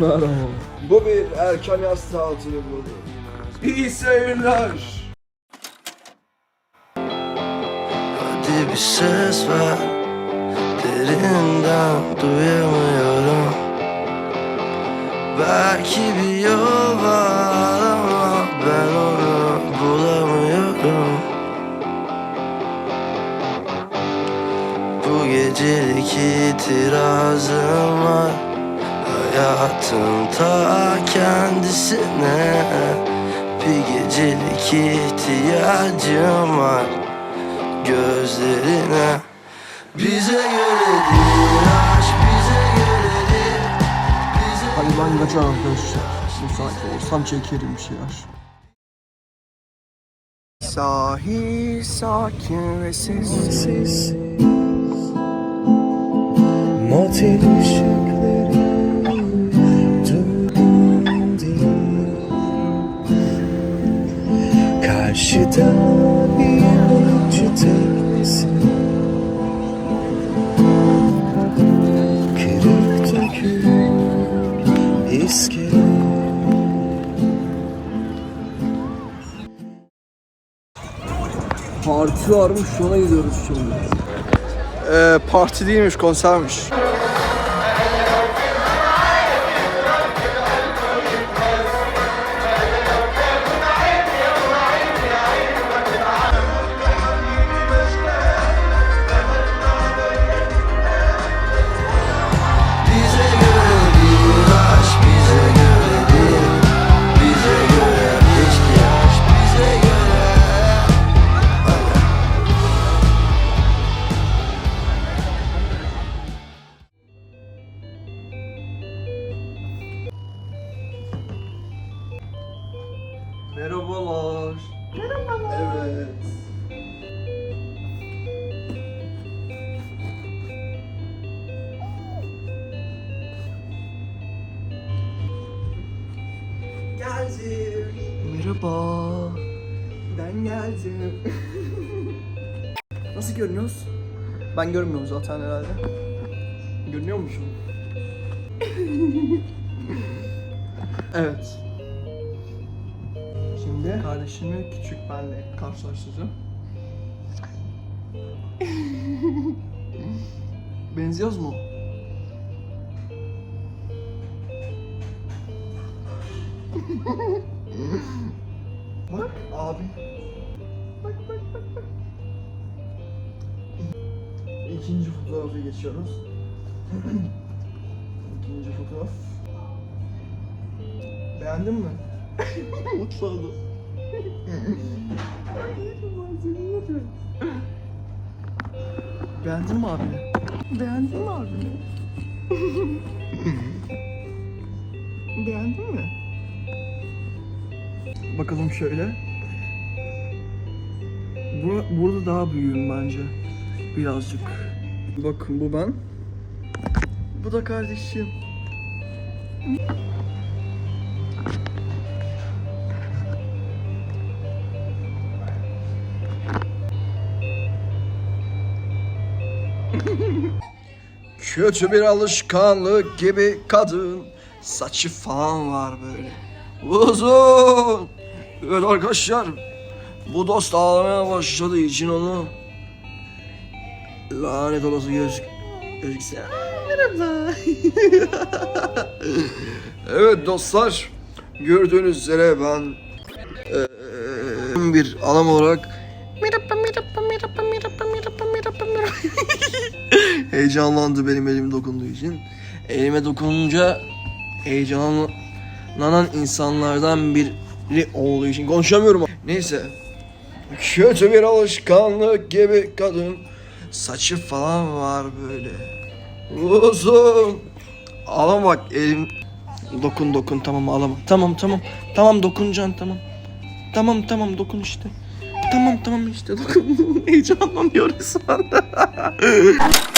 Merhaba. Bu bir erken yaz tatili bunu. İyi seyirler. Hadi bir ses ver Derinden duyamıyorum Belki bir yol var Bu gecelik itirazım var Hayatın ta kendisine Bir gecelik ihtiyacım var gözlerine Bize göre değil aşk bize göre değil bize Hadi ben kaçar arkadaşlar. Müsait olursam çekerim bir şeyler. Sahil sakin ve sessiz. Motel ışıkları döndü Karşıda bir balıkçı teknesi Kırık dökük iskele Parti varmış ona gidiyoruz şimdi. Ee, parti değilmiş konsermiş. Merhabalar. Merhabalar. Evet. Geldim. Merhaba. Ben geldim. Nasıl görünüyoruz? Ben görmüyorum zaten herhalde. Görünüyor musun? evet. Şimdi kardeşimi küçük benle karşılaştıracağım. Benziyoruz mu? Bak abi. Bak bak bak bak. İkinci fotoğrafı geçiyoruz. İkinci fotoğraf. Beğendin mi? Mutfağda. Beğendin mi abi? Beğendin mi abi? Beğendin mi? Bakalım şöyle. Bura, burada daha büyüğüm bence. Birazcık. Bakın bu ben. Bu da kardeşim. Kötü bir alışkanlık gibi kadın. Saçı falan var böyle. Uzun. Evet arkadaşlar Bu dost ağlamaya başladığı için onu Lanet olası göz Gözükse Merhaba. Evet dostlar Gördüğünüz üzere ben eee, Bir adam olarak Heyecanlandı benim elim dokunduğu için. Elime dokununca heyecanlanan insanlardan biri olduğu için konuşamıyorum. Neyse. Kötü bir alışkanlık gibi kadın. Saçı falan var böyle. Uzun. Ağlama bak elim. Dokun dokun tamam ağlama. Tamam tamam. Tamam dokunacaksın tamam. Tamam tamam dokun işte. Tamam tamam işte dokun. Heyecanlanıyoruz şu anda.